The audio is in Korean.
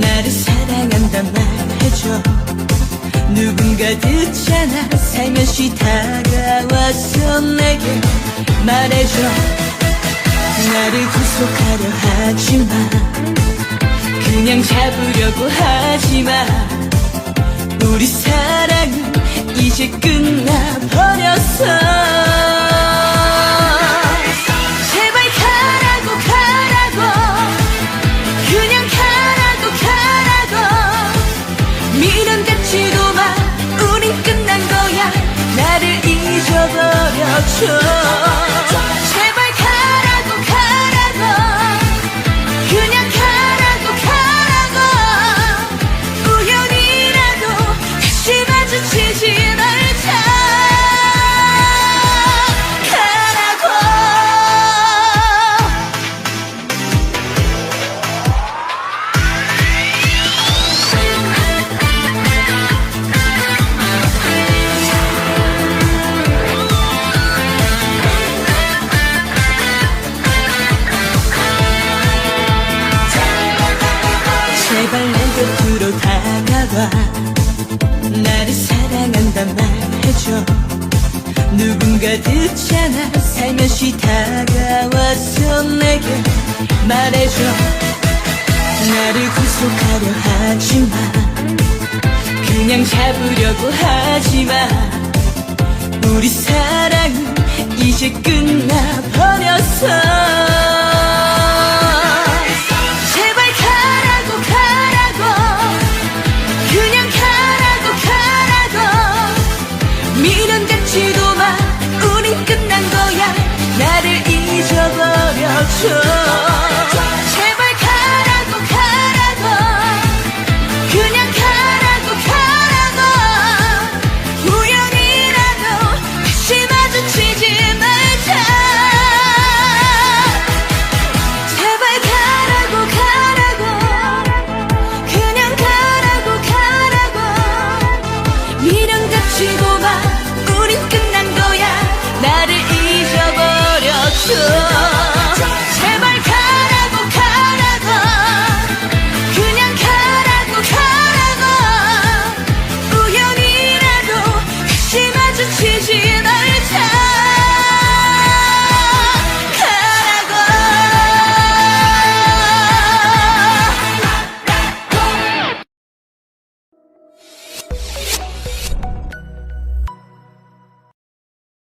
나를 사랑한다 말해줘. 누군가 듣잖아. 살며시 다가와서 내게 말해줘. 나를 구속하려 하지마. 그냥 잡으려고 하지마. 우리 사랑은 이제 끝나버렸어. 잊 다가와 나를 사랑한단 말해줘. 누군가 듣잖아 살며시 다가와서 내게 말해줘. 나를 구속하려 하지마. 그냥 잡으려고 하지마. 우리 사랑은 이제 끝나버렸어 갖지도 마 우린 끝난 거야. 나를 잊어버려줘